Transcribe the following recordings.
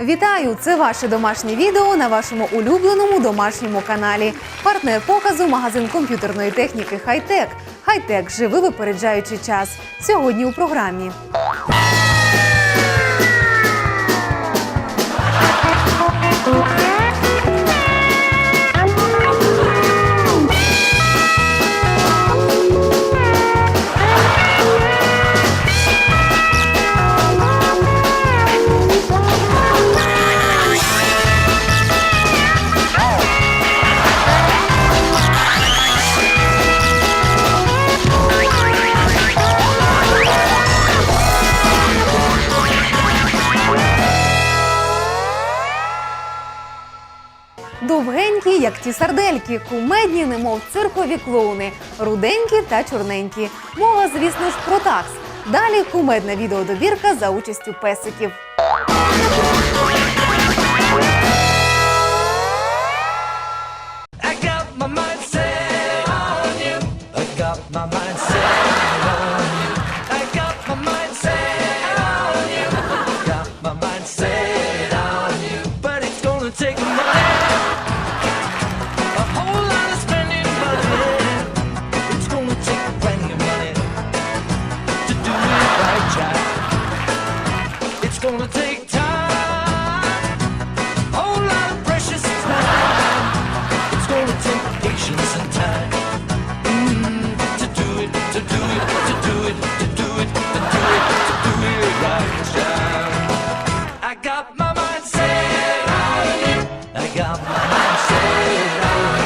Вітаю! Це ваше домашнє відео на вашому улюбленому домашньому каналі. Партнер показу магазин комп'ютерної техніки Хайтек. Хайтек живи випереджаючи час. Сьогодні у програмі. Як ті сардельки, кумедні, немов циркові клоуни, руденькі та чорненькі. Мова, звісно ж, про такс. Далі кумедна відеодобірка за участю песиків. Patience and time mm. I got my mind set on. I got my mind set on.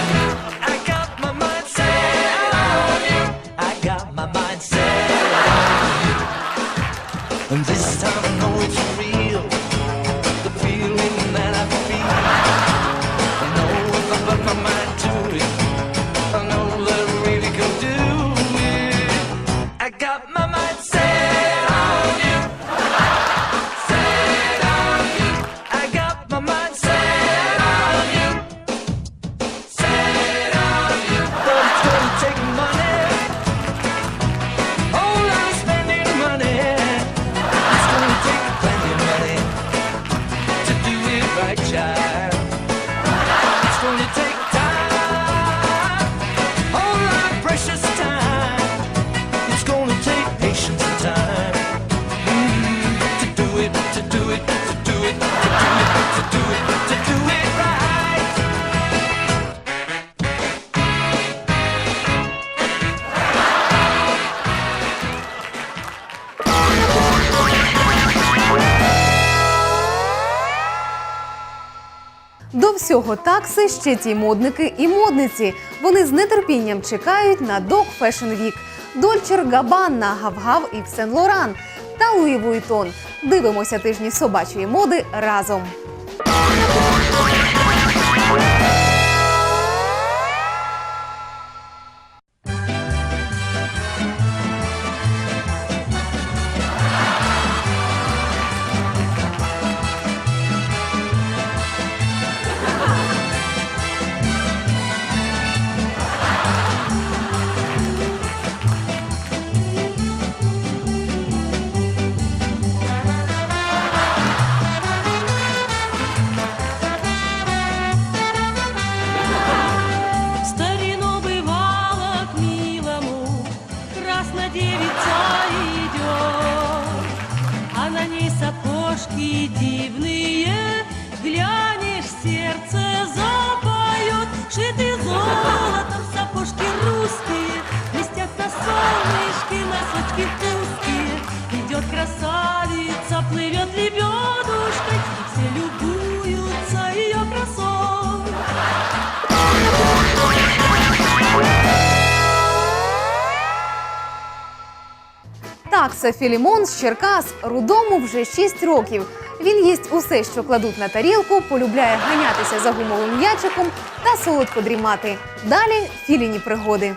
I got my mind set on. I got my mind set on. And this time всього такси ще ті модники і модниці. Вони з нетерпінням чекають на Dog Fashion Week. Дольчер Габанна, Гавгав і Сен Лоран та Луї Вуйтон. Дивимося тижні собачої моди разом. Такса Філімон з Черкас рудому вже 6 років. Він їсть усе, що кладуть на тарілку, полюбляє ганятися за гумовим м'ячиком та солодко дрімати. Далі філіні пригоди.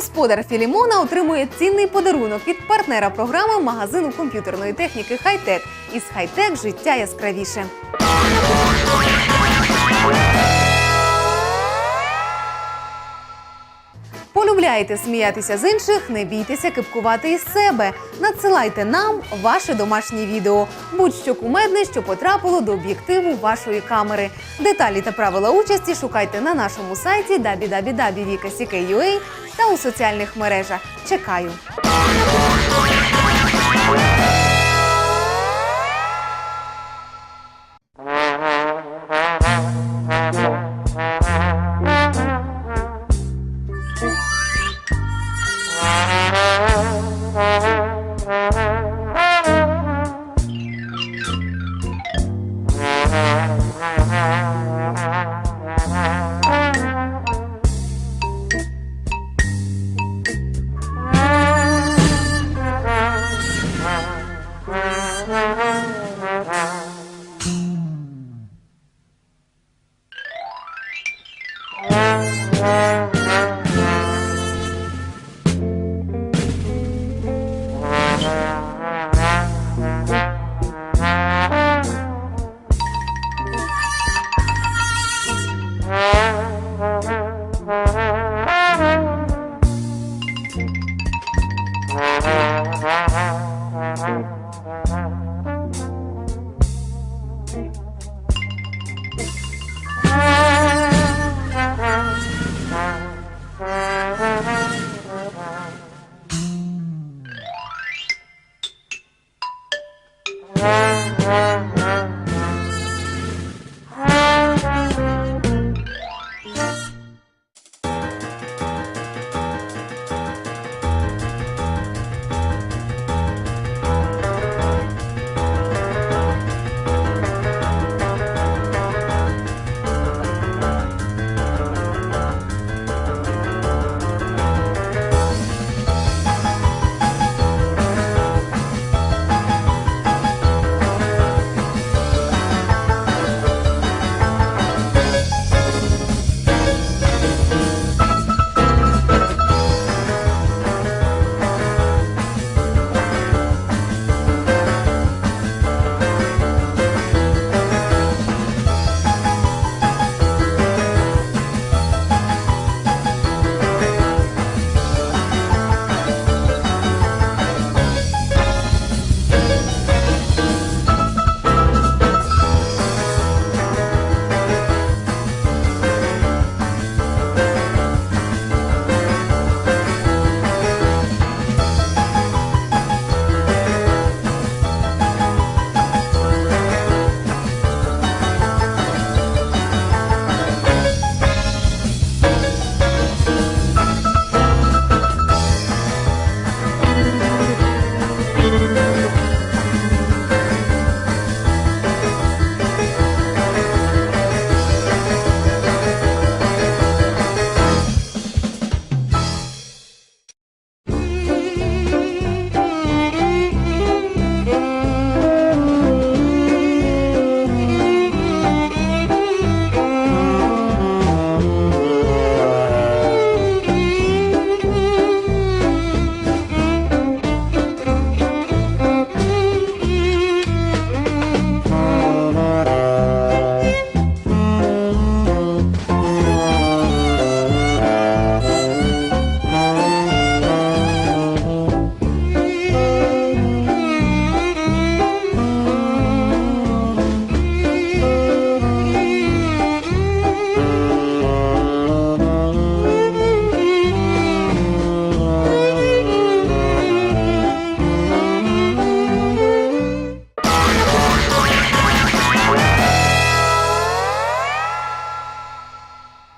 Господар Філімона отримує цінний подарунок від партнера програми магазину комп'ютерної техніки Хайтек. Із Хайтек життя яскравіше. Полюбляєте сміятися з інших, не бійтеся кипкувати із себе. Надсилайте нам ваше домашнє відео. Будь-що кумедне, що потрапило до об'єктиву вашої камери. Деталі та правила участі шукайте на нашому сайті www.vika.ua та у соціальних мережах. Чекаю.